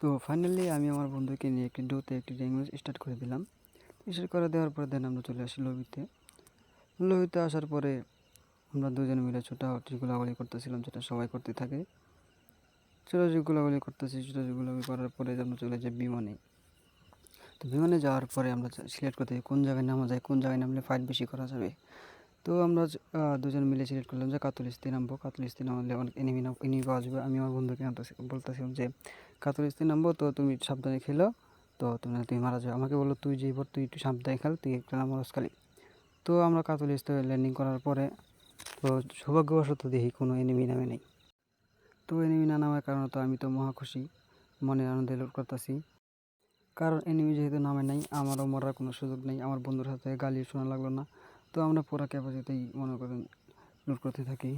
তো ফাইনালি আমি আমার বন্ধুকে নিয়ে একটি ডোতে একটি ল্যাঙ্গুয়েজ স্টার্ট করে দিলাম। স্টার্ট করে দেওয়ার পরে দেন আমরা চলে আসি লবিতে লবিতে আসার পরে আমরা দুজন মিলে ছোটাছুটি গোলাগুলি করতেছিলাম, যেটা সবাই করতে থাকে। ছোটাছুটি গোলাগুলি করতেছি, ছোটাছুটি গোলাগুলি করার পরে আমরা চলে যাই বিমানে। তো বিমানে যাওয়ার পরে আমরা সিলেক্ট করতে কোন জায়গায় নামা যায়, কোন জায়গায় নামলে ফাইট বেশি করা যাবে। তো আমরা দুজন মিলে সিলেক্ট করলাম যে কাতলিস্তি নামবো। কাতলিস্তি নামলে অনেক এনিমি নাম এনিমি পাওয়া যাবে। আমি আমার বন্ধুকে বলতেছিলাম যে কাতলিস্তি নামবো, তো তুমি সাবধানে খেলো। তো তুমি তুমি মারা যাবে আমাকে বলল, তুই যেই পর তুই একটু সাবধানে খেল, তুই একটা নাম খালি। তো আমরা কাতলিস্তে ল্যান্ডিং করার পরে, তো সৌভাগ্যবশত দেখি কোনো এনিমি নামে নেই। তো এনিমি না নামার কারণে তো আমি তো মহা খুশি, মনের আনন্দে লোড করতেছি। কারণ এনিমি যেহেতু নামে নাই, আমারও মরার কোনো সুযোগ নেই। আমার বন্ধুর সাথে গালি শোনা লাগল না। তো আমরা পুরো ক্যাপাসিতেই মনে করেন লোড করতে থাকি।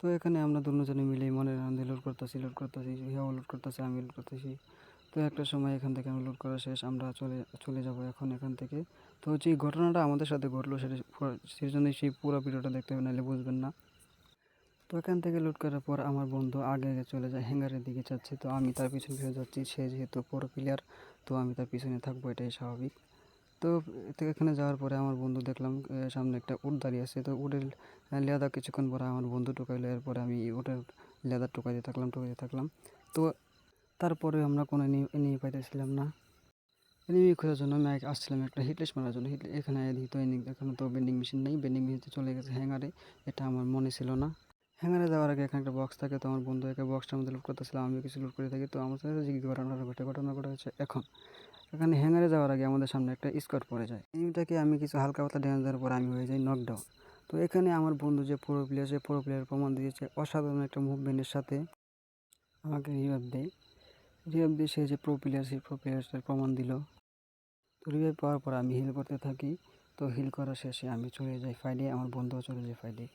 তো এখানে আমরা দুজনে মিলেই মনের আনন্দে লোড করতেছি লোড করতেছি হিয়াও লোড করতেছে আমি লোড করতেছি। তো একটা সময় এখান থেকে আমি লোড করা শেষ, আমরা চলে চলে যাব এখন এখান থেকে। তো যে ঘটনাটা আমাদের সাথে ঘটলো সেটা সেই জন্যই সেই পুরো ভিডিওটা দেখতে হবে, নাহলে বুঝবেন না। তো এখান থেকে লোড করার পর আমার বন্ধু আগে আগে চলে যায় হ্যাঙ্গারের দিকে যাচ্ছে। তো আমি তার পিছনে পিছনে যাচ্ছি, সে যেহেতু পুরো প্লেয়ার তো আমি তার পিছনে থাকব, এটাই স্বাভাবিক। তো তো এখানে যাওয়ার পরে আমার বন্ধু দেখলাম সামনে একটা উট দাঁড়িয়ে আছে। তো উটের লেদা কিছুক্ষণ পরে আমার বন্ধু টোকাইলো এরপরে আমি উটের লেদার টোকাইতে থাকলাম টোকাইতে থাকলাম। তো তারপরে আমরা কোনো এনিমি পাইতেছিলাম না। এনিমি খোঁজার জন্য আমি আসছিলাম একটা হিটলেস মারার জন্য। হিট এখানে দিত এনি, এখানে তো বেন্ডিং মেশিন নেই। বেন্ডিং মেশিন চলে গেছে হ্যাঙ্গারে এটা আমার মনে ছিল না। হ্যাঙ্গারে যাওয়ার আগে এখানে একটা বক্স থাকে, তো আমার বন্ধু একে বক্সটার মধ্যে লুট করতেছিলাম আমি কিছু লুট করে থাকি। তো আমার সাথে যে ঘটনা, ঘটে ঘটনা ঘটে এখন। এখানে হ্যাঙ্গারে যাওয়ার আগে আমাদের সামনে একটা স্কোয়াড পড়ে যায়। এনিমিটাকে আমি কিছু হালকা পাতলা ড্যামেজ দেওয়ার পর আমি হয়ে যাই নকডাউন তো এখানে আমার বন্ধু যে পুরো প্লেয়ার সে পুরো প্লেয়ার প্রমাণ দিয়েছে। অসাধারণ একটা মুভমেন্টের সাথে আমাকে রিভাইভ দেয়। রিভাইভ দিয়ে সে যে প্রো প্লেয়ার সেই প্রো প্লেয়ারটার প্রমাণ দিল। তো রিভাইভ পাওয়ার পর আমি হিল করতে থাকি। তো হিল করা শেষে আমি চলে যাই ফাইডে আমার বন্ধুও চলে যায় ফাইডে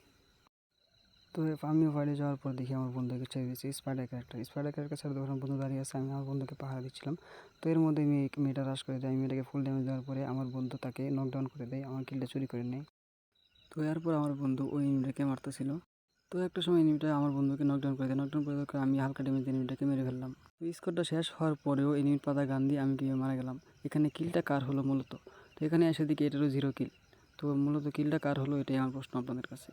তো আমিও ফাইডে যাওয়ার পর দেখি আমার বন্ধুকে ছেড়ে দিয়েছি স্পাইডার ক্যারেক্টার স্পাইডার ক্যারেক্টার ছেড়ে দেওয়ার বন্ধু দাঁড়িয়ে আছে, আমি আমার বন্ধুকে পাহারা দিচ্ছিলাম। তো এর মধ্যে আমি মেয়েটা রাশ করে আমি মেয়েটাকে ফুল ড্যামেজ দেওয়ার পরে আমার বন্ধু তাকে নকডাউন করে দেয়, আমার কিলটা চুরি করে নেয়। তো এরপর আমার বন্ধু ওই এনিমিটাকে মারতেছিল। তো একটা সময় এনিমিটা আমার বন্ধুকে নকডাউন করে দেয় নকডাউন করে দেওয়ার আমি হালকা ড্যামেজ এনিমিটাকে মেরে ফেললাম। স্কোরটা শেষ হওয়ার পরেও এনিমির পাতা গান দিয়ে আমি কীভাবে মারা গেলাম। এখানে কিলটা কার হলো মূলত? তো এখানে এসে দিকে এটারও জিরো কিল তো মূলত কিলটা কার হলো এটাই আমার প্রশ্ন আপনাদের কাছে।